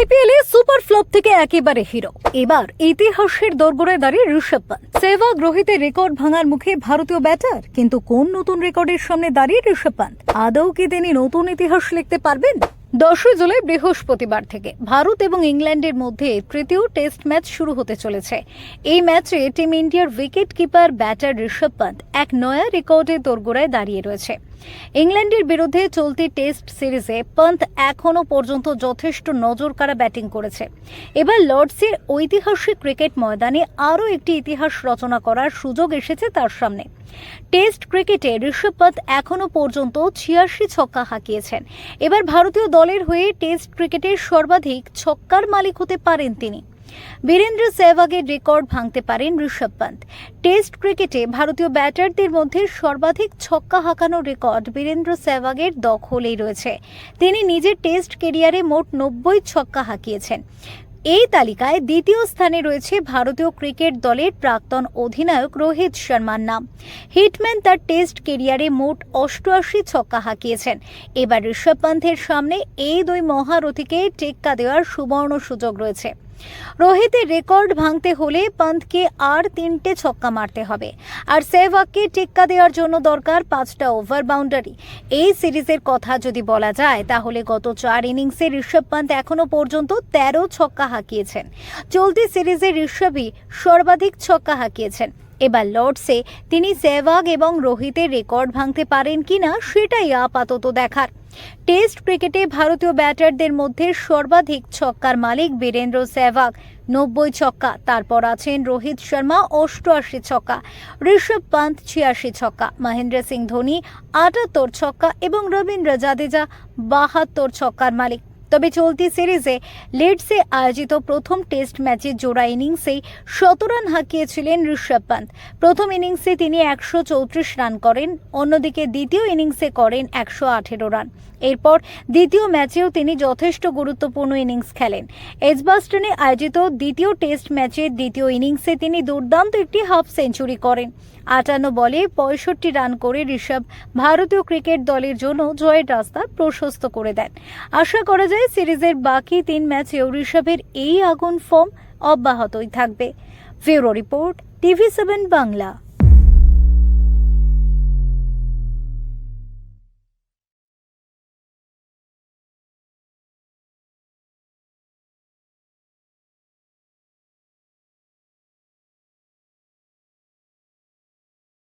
আইপিএলে super flop থেকে একেবারে হিরো। এবার ইতিহাসের দরবারে দাঁড়িয়ে ঋষভ পান্ত সেহবাগ রোহিতের রেকর্ড ভাঙার মুখে ভারতীয় ব্যাটার, কিন্তু কোন নতুন রেকর্ডের সামনে দাঁড়িয়ে ঋষভ পান্ত আদৌ কি তিনি নতুন ইতিহাস লিখতে পারবেন? দশই জুলাই বৃহস্পতিবার থেকে ভারত এবং ইংল্যান্ডের মধ্যে তৃতীয় টেস্ট ম্যাচ শুরু হতে চলেছে। এই ম্যাচে টিম ইন্ডিয়ার wicket keeper batter Rishabh Pant এক নয়া রেকর্ডে দোরগোড়ায় দাঁড়িয়ে রয়েছে। ইংল্যান্ডের বিরুদ্ধে চলতি টেস্ট সিরিজে পন্থ এখনও পর্যন্ত যথেষ্ট নজর কাড়া ব্যাটিং করেছে। এবার লর্ডসের ঐতিহাসিক ক্রিকেট ময়দানে আরও একটি ইতিহাস রচনা করার সুযোগ এসেছে তার সামনে। টেস্ট ক্রিকেটে ঋষভ পন্থ এখনও পর্যন্ত ছিয়াশি ছক্কা হাঁকিয়েছেন। এবার ভারতীয় দলের হয়ে টেস্ট ক্রিকেটের সর্বাধিক ছক্কার মালিক হতে পারেন তিনি। বীরেন্দ্র সেহবাগের রেকর্ড ভাঙতে পারেন ঋষভ পন্ত টেস্ট ক্রিকেটে ভারতীয় ব্যাটারদের মধ্যে সর্বাধিক ছক্কা হাঁকানোর রেকর্ড বীরেন্দ্র সেহবাগের দখলেই রয়েছে। তিনি নিজের টেস্ট কেরিয়ারে মোট নব্বই ছক্কা হাঁকিয়েছেন। এই তালিকায় দ্বিতীয় স্থানে রয়েছে ভারতীয় ক্রিকেট দলের প্রাক্তন অধিনায়ক রোহিত শর্মার নাম। হিটম্যান তার টেস্ট কেরিয়ারে মোট অষ্টআশি ছক্কা হাঁকিয়েছেন। এবার ঋষভ পন্থের সামনে এই দুই মহারথীকে টেক্কা দেওয়ার সুবর্ণ সুযোগ রয়েছে। রোহিতের রেকর্ড ভাঙতে হলে পন্থকে আর তিনটে ছক্কা মারতে হবে। আর সেহবাগকে টেক্কা দেওয়ার জন্য দরকার পাঁচটা ওভার বাউন্ডারি। এই সিরিজের কথা যদি বলা যায়, তাহলে গত চার ইনিংসে ঋষভ পন্থ এখনও পর্যন্ত তেরো ছক্কা হাঁকিয়েছেন। চলতি সিরিজে ঋষভই সর্বাধিক ছক্কা হাঁকিয়েছেন। এবার লর্ডসে তিনি সেহবাগ এবং রোহিতের রেকর্ড ভাঙতে পারেন কিনা সেটাই আপাতত দেখার। টেস্ট ক্রিকেটে ভারতীয় ব্যাটারদের মধ্যে সর্বাধিক ছক্কার মালিক বীরেন্দ্র সেহবাগ নব্বই ছক্কা, তারপর আছেন রোহিত শর্মা, অষ্টআশি ছক্কা, ঋষভ পান্ত, ছিয়াশি ছক্কা, মহেন্দ্র সিং ধোনি, আটাত্তর ছক্কা এবং রবীন্দ্র জাদেজা, বাহাত্তর ছক্কার মালিক। তবে চলতি সিরিজে লিডসে আয়োজিত প্রথম টেস্ট ম্যাচে জোড়া ইনিংসেই শত রান হাঁকিয়েছিলেন ঋষভ পান্ত প্রথম ইনিংসে তিনি একশো চৌত্রিশ রান করেন, অন্যদিকে দ্বিতীয় ইনিংসে করেন একশো আঠেরো রান। এরপর দ্বিতীয় ম্যাচেও তিনি যথেষ্ট গুরুত্বপূর্ণ ইনিংস খেলেন। এজবাস্টনে আয়োজিত দ্বিতীয় টেস্ট ম্যাচের দ্বিতীয় ইনিংসে তিনি দুর্দান্ত একটি হাফ সেঞ্চুরি করেন। আটান্ন বলে পঁয়ষট্টি রান করে ঋষভ ভারতীয় ক্রিকেট দলের জন্য জয়ের রাস্তা প্রশস্ত করে দেন। আশা করা যায় সিরিজের বাকি তিন ম্যাচে ঋষভের এই আগুন ফর্ম অব্যাহতই থাকবে। ফেউরো রিপোর্ট, টিভি সেভেন বাংলা।